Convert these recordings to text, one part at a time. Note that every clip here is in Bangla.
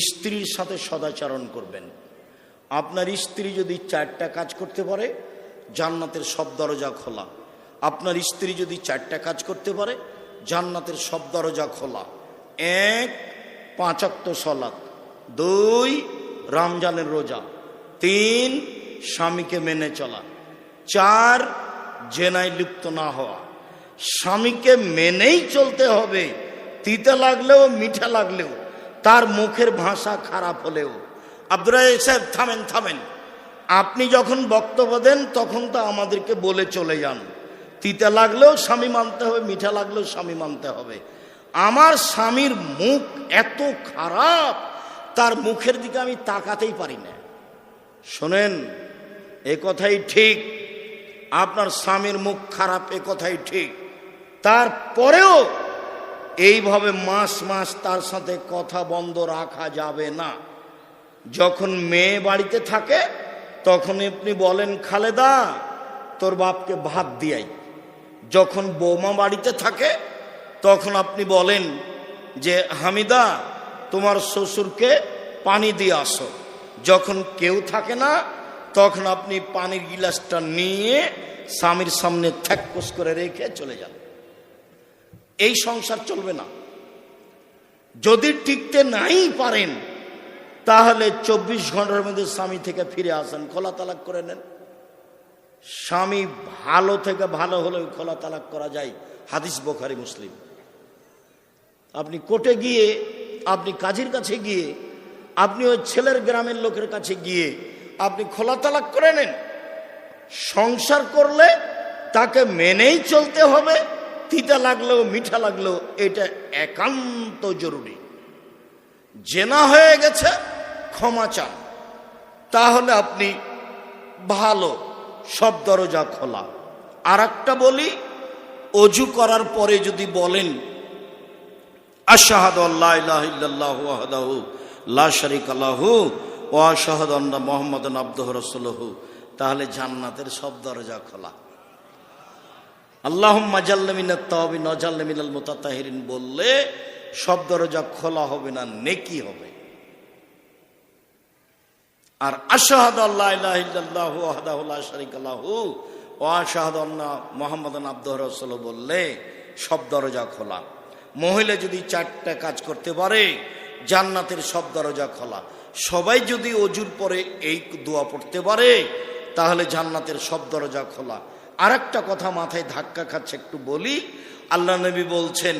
স্ত্রীর সাথে সদাচরণ করবেন। আপনার স্ত্রী যদি চারটা কাজ করতে পারে, জান্নাতের সব দরজা খোলা। আপনার স্ত্রী যদি চারটা কাজ করতে পারে, জান্নাতের সব দরজা খোলা। এক পাঁচাত্ত সলাৎ দুই, রমজানের রোজা। তিন, স্বামীকে মেনে চলা। চার, জেনায় লিপ্ত না হওয়া। স্বামীকে মেনেই চলতে হবে। তিতে লাগলেও মিঠা লাগলেও। তার মুখের ভাষা খারাপ হলেও। আব্দুল সাহেব, থামেন থামেন। আপনি যখন বক্তব্য দেন, তখন তো আমাদেরকে বলে চলে যান। তিতে লাগলেও স্বামী মানতে হবে, মিঠা লাগলেও স্বামী মানতে হবে। আমার স্বামীর মুখ এত খারাপ, তার মুখের দিকে আমি তাকাতেই পারি না। শোনেন, এ কথাই ঠিক। আপনার স্বামীর মুখ খারাপ, এ কথাই ঠিক। তারপরেও এইভাবে মাস মাস তার সাথে কথা বন্ধ রাখা যাবে না। যখন মেয়ে বাড়িতে থাকে, তখন আপনি বলেন, খালেদা, তোর বাপকে ভাত দিয়াই। যখন বৌমা বাড়িতে থাকে, তখন আপনি বলেন যে, হামিদা, তোমার শ্বশুরকে পানি দিয়ে আসো। যখন কেউ থাকে না, তখন আপনি পানির গিলাসটা নিয়ে স্বামীর সামনে থ্যাকস করে রেখে চলে যান। এই সংসার চলবে না। যদি টিকতে নাই পারেন, তাহলে চব্বিশ ঘণ্টার মধ্যে স্বামী থেকে ফিরে আসেন, খোলা তালাক করে নেন। স্বামী ভালো থেকে ভালো হলেও খোলা তালাক করা যায়, হাদিস বোখারি, মুসলিম। আপনি কোর্টে গিয়ে, আপনি কাজীর কাছে গিয়ে, আপনি ওই ছেলের গ্রামের লোকের কাছে গিয়ে, আপনি খোলা তালাক করে নেন। সংসার করলে তাকে মেনেই চলতে হবে তিতা লাগলেও মিঠা লাগলেও এটা একান্ত জরুরি। জেনা হয়ে গেছে, ক্ষমা চান। তাহলে আপনি ভালো, সব দরজা খোলা। আর একটা বলি, অজু করার পরে যদি বলেন, আশাহাদ আন্না মুহাম্মাদান আবদুহু রাসূলুহু, তাহলে জান্নাতের সব দরজা খোলা। মিনাল মুতাতাহিরিন বললে সব দরজা খোলা হবে না, নেকি হবে। আর আশাহাদ আল্লাহ ইলাহা ইল্লাল্লাহু ওয়াহদাহু লা শারিকা লাহু ওয়া আশহাদু আন্না মুহাম্মাদান আবদুহু রাসূলুহু বললে সব দরজা খোলা। মহিলা যদি চারটা কাজ করতে পারে, জান্নাতের সব দরজা খোলা। সবাই যদি অজুর পরে এই দোয়া পড়তে পারে, তাহলে জান্নাতের সব দরজা খোলা। আর একটা কথা মাথায় ধাক্কা খাচ্ছে, একটু বলি। আল্লাহ নবী বলছেন,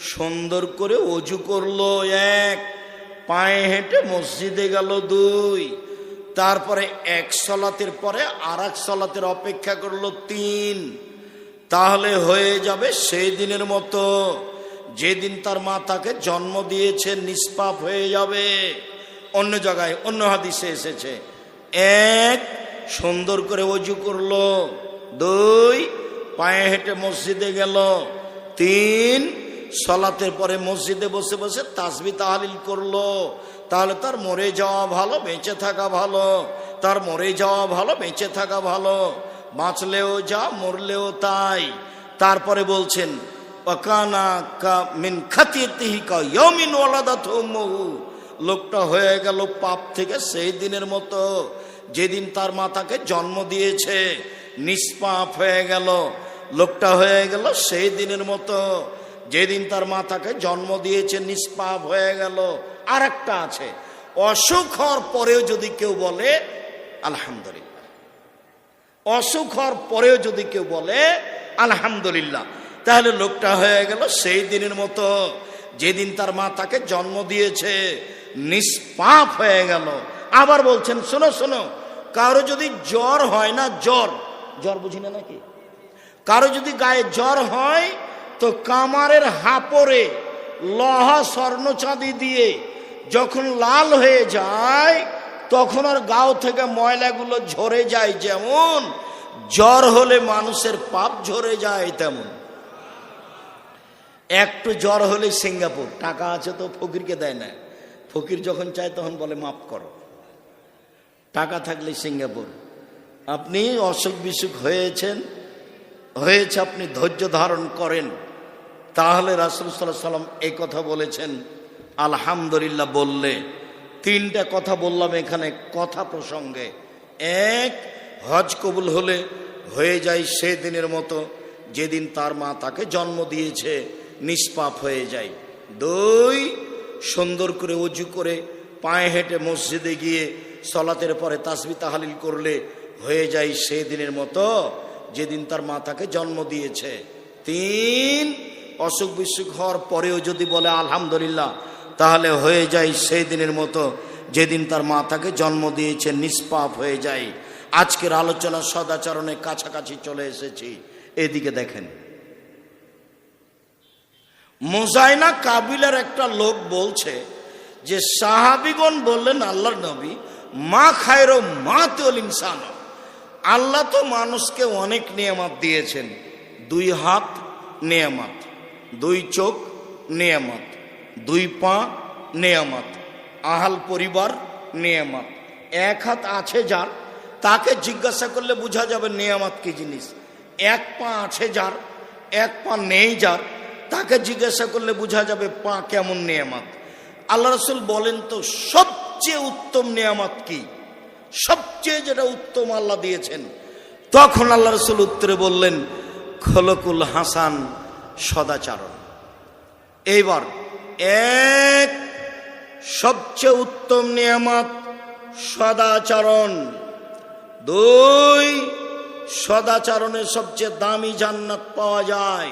সুন্দর করে অজু করল এক, পায়ে হেঁটে মসজিদে গেল দুই, তারপরে এক সলাতের পরে আর এক সলাতের অপেক্ষা করল তিন। তাহলে হয়ে যাবে সেই দিনের মতো, যেদিন তার মা তাকে জন্ম দিয়েছে, নিষ্পাপ হয়ে যাবে। অন্য জায়গায় অন্য হাদিসে এসেছে, এক সুন্দর করে অজু করল দুই, পায়ে হেঁটে মসজিদে গেল। তিন, সলাতের পরে মসজিদে বসে বসে তাসবি তাহালিল করল। তাহলে তার মরে যাওয়া ভালো, বেঁচে থাকা ভালো। তার মরে যাওয়া ভালো, বেঁচে থাকা ভালো। বাঁচলেও যা, মরলেও তাই। তারপরে বলছেন লোকটা হয়ে গেল পাপ থেকে সেই দিনের মতো। যেদিন তার মাতাকে জন্ম দিয়েছে নিষ্পাপ হয়ে গেল, লোকটা হয়ে গেল সেই দিনের মতো। যেদিন তার মাতাকে জন্ম দিয়েছে, নিষ্পাপ হয়ে গেল। আর একটা আছে, অসুখ হওয়ার পরেও যদি কেউ বলে, আলহামদুলিল্লাহ। অসুখ হওয়ার পরেও যদি কেউ বলে, আলহামদুলিল্লাহ। তাহলে লোকটা হয়ে গেল সেই দিনের মতো। যেদিন তার মা তাকে জন্ম দিয়েছে, নিষ্পাপ হয়ে গেল। আবার বলছেন, শোনো শোনো, কারও যদি জ্বর হয় না, জ্বর জ্বর বুঝি না নাকি? কারও যদি গায়ে জ্বর হয়, তো কামারের হাপরে লহা স্বর্ণ চাঁদি দিয়ে যখন লাল হয়ে যায়, তখন আর গাও থেকে ময়লাগুলো ঝরে যায় যেমন, জ্বর হলে মানুষের পাপ ঝরে যায় তেমন। একটু জ্বর হলে সিঙ্গাপুর, টাকা আছে তো ফকিরকে দেয় না। ফকির যখন চায় তখন বলে, মাফ করো। টাকা থাকলে সিঙ্গাপুর। আপনি অসুখ বিসুখ হয়েছেন, হয়েছে আপনি ধৈর্য ধারণ করেন, তাহলে রাসুল সাল্লাহ সাল্লাম এই কথা বলেছেন, আলহামদুলিল্লাহ বললে। তিনটা কথা বললাম এখানে কথা প্রসঙ্গে। এক, হজ কবুল হলে হয়ে যায় সে দিনের মতো, যেদিন তার মা তাকে জন্ম দিয়েছে, নিষ্পাপ হয়ে যায়। দুই, সুন্দর করে উজু করে পায়ে হেঁটে মসজিদে গিয়ে সলাতের পরে তাসবি তাহালিল করলে হয়ে যায় সেই দিনের মতো যেদিন তার মা তাকে জন্ম দিয়েছে। তিন, অসুখ বিসুখ হওয়ার পরেও যদি বলে আলহামদুলিল্লাহ, তাহলে হয়ে যায় সেই দিনের মতো যেদিন তার মা তাকে জন্ম দিয়েছে, নিষ্পাপ হয়ে যায়। আজকের আলোচনা সদাচরণের কাছাকাছি চলে এসেছি। এদিকে দেখেন। মোজাইনা কাবিলার একটা লোক বলছে যে সাহাবিগণ বললেন, আল্লাহর নবী, মা খায়র মা তেল ইনসান। আল্লাহ তো মানুষকে অনেক নিয়ামত দিয়েছেন। দুই হাত নিয়ামত, দুই চোখ নিয়ামত, দুই পা নিয়ামত, আহাল পরিবার নিয়ামত। এক হাত আছে যার, তাকে জিজ্ঞাসা করলে বোঝা যাবে নিয়ামত কি জিনিস। এক পা আছে যার, এক পা নেই যার, তাকে জিজ্ঞাসা করলে বোঝা যাবে পা কেমন নিয়ামত। আল্লাহ রসুল বলেন তো, সবচেয়ে উত্তম নিয়ামত কি? সবচেয়ে যেটা উত্তম আল্লাহ দিয়েছেন। তখন আল্লাহ রসুল উত্তরে বললেন, খলকুল হাসান সদাচারণ। এইবার এক সবচেয়ে উত্তম নিয়ামত সদাচরণ। দুই, সদাচরণে সবচেয়ে দামি জান্নাত পাওয়া যায়।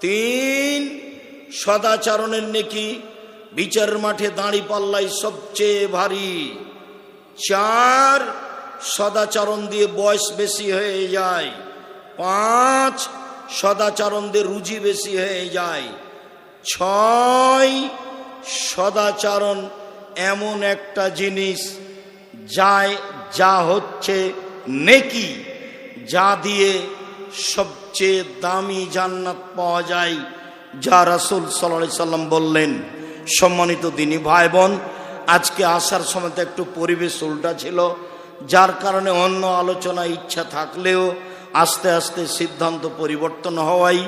তিন, সদাচরণের নেকি বিচার মাঠে দাঁড়ি পাল্লাই সবচেয়ে ভারী। চার সদাচরণ দিয়ে বয়স বেশি হয়ে যায়। পাঁচ সদাচরণ দিয়ে রুজি বেশি হয়ে যায়। ছয় সদাচরণ এমন একটা জিনিস যায়, যা হচ্ছে নেকি, যা দিয়ে সবচেয়ে দামি জান্নাত পাওয়া যায়, যা রাসুল সাল্লা সাল্লাম বললেন। সম্মানিত দিনী ভাই বোন আজকে আসার সময় তো একটু পরিবেশ উল্টা ছিল, যার কারণে অন্য আলোচনা ইচ্ছা থাকলেও আস্তে আস্তে সিদ্ধান্ত পরিবর্তন হওয়াই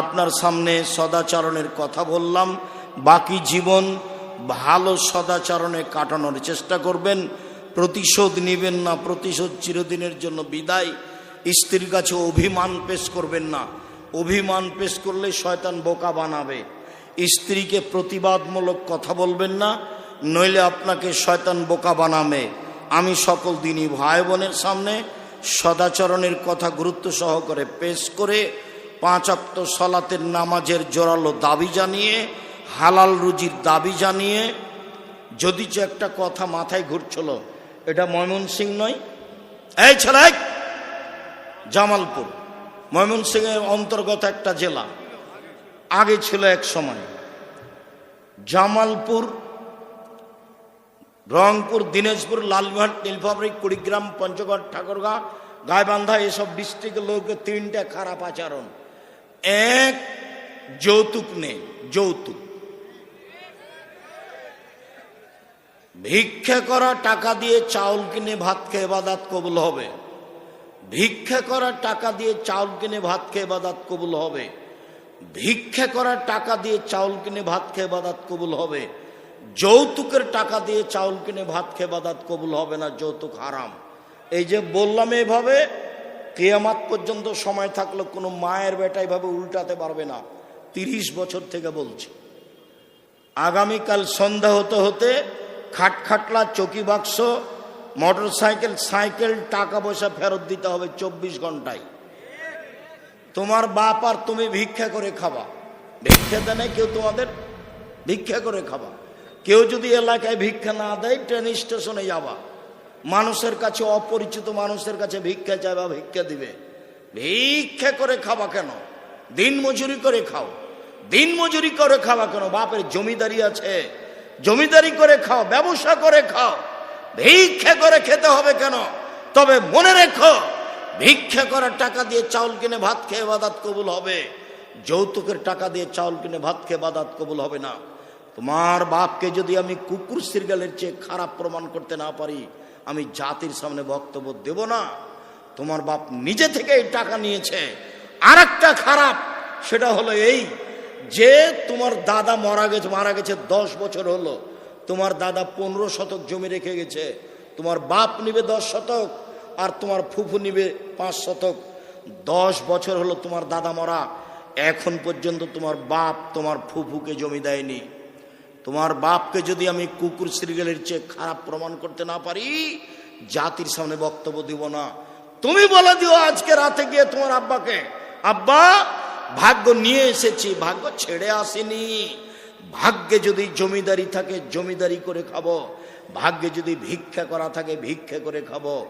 আপনার সামনে সদাচরণের কথা বললাম। বাকি জীবন ভালো সদাচরণে কাটানোর চেষ্টা করবেন, প্রতিশোধ নেবেন না, প্রতিশোধ চিরদিনের জন্য বিদায়। স্ত্রীর কাছে অভিমান পেশ করবেন না, অভিমান পেশ করলে শয়তান বোকা বানাবে। স্ত্রীকে প্রতিবাদমূলক কথা বলবেন না নইলে আপনাকে শয়তান বোকা বানাবে। আমি সকল দিনই ভাই বোনের সামনে সদাচরণের কথা গুরুত্ব সহকারে পেশ করে পাঁচ অক্ত সলাতের নামাজের জোরালো দাবি জানিয়ে, হালাল রুজির দাবি জানিয়ে, যদি যে একটা কথা মাথায় ঘুরছিল, এটা ময়মনসিং নয়। এই ছেলে, জামালপুর। ময়মনসিংহের অন্তর্গত একটা জেলা। আগে ছিল এক সময়। জামালপুর রংপুর, দিনাজপুর, লালমোহন নীলফাবরিক কুড়িগ্রাম, পঞ্চগড়, ঠাকুরগাঁ, গাইবান্ধা, এসব ডিস্ট্রিক্টের লোকের তিনটা খারাপ আচরণ। এক, যৌতুক নেই, যৌতুক। ভিক্ষা করা টাকা দিয়ে চাউল কিনে ভাত খেয়ে বাদাত কবুল হবে। ভিক্ষা করা টাকা দিয়ে চাউল কিনে ভাত খেয়ে বাদাত কবুল হবে। ভিক্ষা করা টাকা দিয়ে চাউল কিনে ভাত খেয়ে বাদাত কবুল হবে। যৌতুকের টাকা দিয়ে চাউল কিনে ভাত খেয়ে বাদাত কবুল হবে না, যৌতুক হারাম। এই যে বললাম এভাবে, কেয়ামাত পর্যন্ত সময় থাকলে কোনো মায়ের বেটা এভাবে উল্টাতে পারবে না। তিরিশ বছর থেকে বলছি। আগামীকাল সন্ধ্যা হতে হতে খাটখাটলা চকি বাক্স মোটর সাইকেল সাইকেল টাকা পয়সা ফেরত দিতে হবে চব্বিশ ঘন্টায়। তোমার বাপ আর তুমি ভিক্ষা করে খাবা। ভিক্ষা দেয় কেউ তোমাদের ভিক্ষা করে খাবা। কেউ যদি এলাকায় ভিক্ষা না দেয় ট্রেন স্টেশনে যাবা। মানুষের কাছে, অপরিচিত মানুষের কাছে ভিক্ষা চাইবা, ভিক্ষা দিবে। ভিক্ষা করে খাবা কেন? দিন মজুরি করে খাও। দিন মজুরি করে খাওয়া কেন? বাপের জমিদারি আছে। জমিদারি করে খাও, ব্যবসা করে খাও। ভিক্ষা করে খেতে হবে কেন? তবে মনে রেখো, ভিক্ষা করার টাকা দিয়ে চাউল কিনে ভাত খেয়ে বাদাত কবুল হবে। যৌতুকের টাকা দিয়ে চাউল কিনে ভাত খেয়ে বাদাত কবুল হবে না। তোমার বাপকে যদি আমি কুকুর সিরগালের চেয়ে খারাপ প্রমাণ করতে না পারি, আমি জাতির সামনে বক্তব্য দেব না। তোমার বাপ নিজে থেকে এই টাকা নিয়েছে। আর একটা খারাপ, সেটা হলো এই যে তোমার দাদা মারা গেছে মারা গেছে দশ বছর হলো। তোমার দাদা পনেরো শতক জমি রেখে গেছে। তোমার বাপ নিবে দশ শতক, আর তোমার ফুফু নিবে পাঁচ শতক। দশ বছর হলো তোমার দাদা মরা। এখন পর্যন্ত তোমার বাপ তোমার ফুফুকে জমি দেয়নি। তোমার বাপকে যদি আমি কুকুর সিরিয়ালের চেয়ে খারাপ প্রমাণ করতে না পারি, জাতির সামনে বক্তব্য দিব না। তুমি বলে দিও আজকে রাতে গিয়ে তোমার আব্বাকে, আব্বা, ভাগ্য নিয়ে এসেছি, ভাগ্য ছেড়ে আসেনি। ভাগ্যে যদি জমিদারি থাকে, জমিদারি করে খাব। ভাগ্যে যদি ভিক্ষা করা থাকে, ভিক্ষা করে খাব।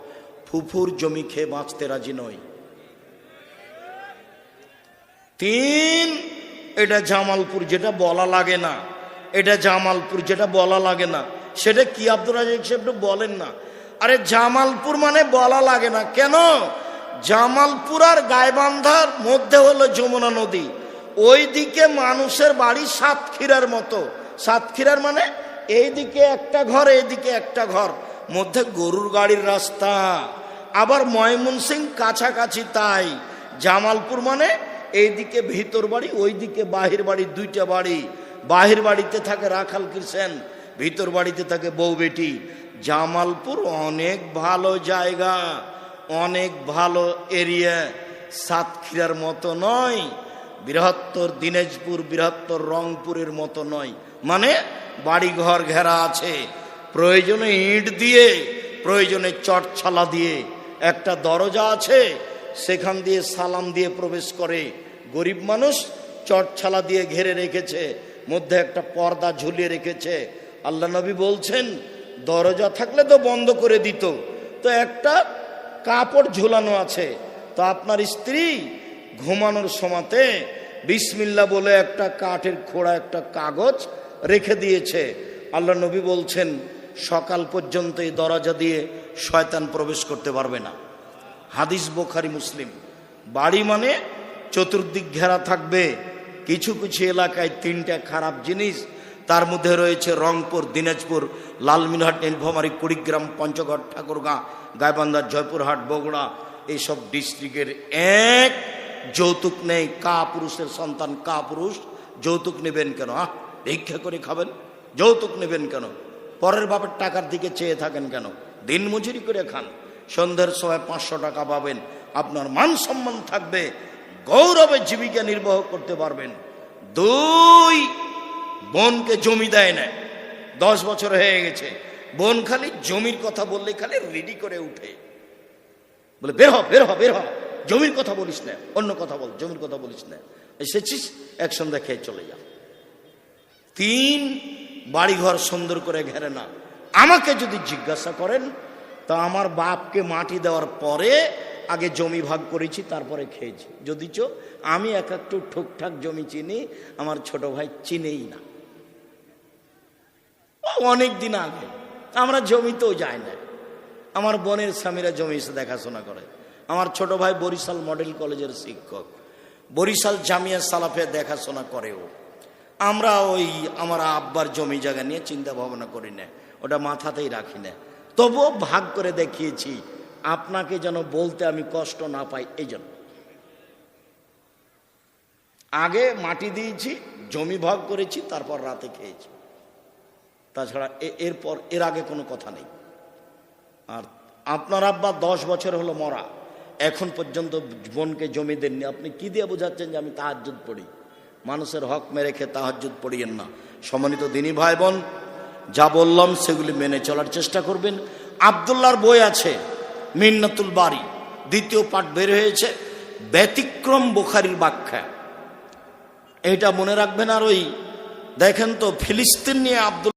ফুফুর জমি খেয়ে বাঁচতে রাজি নই। তিন, এটা জামালপুর, যেটা বলা লাগে না। এটা জামালপুর, যেটা বলা লাগে না। সেটা কি আব্দুল রাজাক সাহেব বলেন না। আরে জামালপুর মানে বলা লাগে না। কেন? জামালপুর আর গাইবান্ধার মধ্যে হলো যমুনা নদী। ওই দিকে মানুষের বাড়ি সাতক্ষীরার মতো। সাতক্ষীরার মানে এইদিকে একটা ঘর, এইদিকে একটা ঘর। মধ্যে গরুর গাড়ির রাস্তা। আবার ময়মনসিং কাছাকাছি তাই। জামালপুর মানে এইদিকে ভিতর বাড়ি, ওইদিকে বাহির বাড়ি, দুইটা বাড়ি। বাহির বাড়িতে থাকে রাখাল কৃষেন ভিতর বাড়িতে থাকে বউ বেটি। জামালপুর অনেক ভালো জায়গা, অনেক ভালো এরিয়া, সাতক্ষীরার মতো নয়, বৃহত্তর দিনাজপুর, বৃহত্তর রংপুরের মতো নয়। মানে বাড়ি ঘর ঘেরা আছে। প্রয়োজনে ইট দিয়ে, প্রয়োজনে চটছালা দিয়ে একটা দরজা আছে, সেখান দিয়ে সালাম দিয়ে প্রবেশ করে। গরিব মানুষ চটছালা দিয়ে ঘেরে রেখেছে। মধ্যে একটা পর্দা ঝুলিয়ে রেখেছে। আল্লাহ নবী বলছেন, দরজা থাকলে তো বন্ধ করে দিত। তো একটা কাপড় ঝুলানো আছে। তো আপনার স্ত্রী ঘুমানোর সময়তে বিসমিল্লা বলে একটা কাঠের খোড়া, একটা কাগজ রেখে দিয়েছে। আল্লাহ নবী বলছেন, সকাল পর্যন্ত এই দরজা দিয়ে শয়তান প্রবেশ করতে পারবে না। হাদিস বোখারি মুসলিম। বাড়ি মানে চতুর্দিক ঘেরা থাকবে। কিছু কিছু এলাকায় তিনটা খারাপ জিনিস। তার মধ্যে রয়েছে রংপুর, দিনাজপুর, লালমিনহাট, নীলফামারী, কুড়িগ্রাম, পঞ্চগড়, ঠাকুরগাঁ গাইবান্ধার জয়পুরহাট, বগুড়া, এইসব ডিস্ট্রিক্টের এক যৌতুক নেই। কা পুরুষের সন্তান, কা পুরুষ, যৌতুক নেবেন কেন? আহ, ভিক্ষা করে খাবেন? যৌতুক নেবেন কেন? পরের বাপের টাকার দিকে চেয়ে থাকেন কেন? দিন মজুরি করে খান। সন্ধ্যের সময় পাঁচশো টাকা পাবেন। আপনার মান সম্মান থাকবে। গৌরবে জীবিকা নির্বাহ করতে পারবেন। দুই, বোনকে জমি দেয় না। দশ বছর হয়ে গেছে। বোন খালি জমির কথা বললে খালি রেডি করে উঠে। বলে, বের হ বের হ বের হ। জমির কথা বলিস না, অন্য কথা বল, জমির কথা বলিস না। এসেছিস, এক সন্ধ্যা খেয়ে চলে যা। তিন, বাড়িঘর সুন্দর করে ঘেরে না। আমাকে যদি জিজ্ঞাসা করেন, তা আমার বাপকে মাটি দেওয়ার পরে আগে জমি ভাগ করেছি, তারপরে খেয়েছি। যদিচ আমি এক একটু ঠুকঠাক জমি চিনি, আমার ছোট ভাই চিনেই না। অনেক দিন আগে, আমরা জমিতেও যাই না আমার বোনের স্বামীরা জমি এসে দেখাশোনা করে। আমার ছোট ভাই বরিশাল মডেল কলেজের শিক্ষক। বরিশাল জামিয়া সালাফে দেখাশোনা করেও। আমরা ওই আমার আব্বার জমি জায়গা নিয়ে চিন্তা ভাবনা করি না ওটা মাথাতেই রাখি না তবুও ভাগ করে দেখিয়েছি আপনাকে যেন বলতে আমি কষ্ট না পাই এই জন্য আগে মাটি দিয়েছি, জমি ভাগ করেছি, তারপর রাতে খেয়েছি। তাছাড়া এরপর, এর আগে কোনো কথা নেই। আর আপনার আব্বা দশ বছর হলো মরা। এখন পর্যন্ত বোনকে জমি দেননি। আপনি কি দিয়ে বোঝাচ্ছেন যে আমি তাহাজুদ পড়ি? মানুষের হক মেরে খেয়ে তাহাজুদ পড়িয়েন না। সম্মানিত দিনী ভাই বোন, যা বললাম সেগুলি মেনে চলার চেষ্টা করবেন। আবদুল্লার বই আছে। মিন্নাতুল বাড়ি দ্বিতীয় পাঠ বের হয়েছে, ব্যতিক্রম বোখারির ব্যাখ্যা। এটা মনে রাখবেন আর ওই, দেখেন তো, ফিলিস্তিন নিয়ে আব্দুল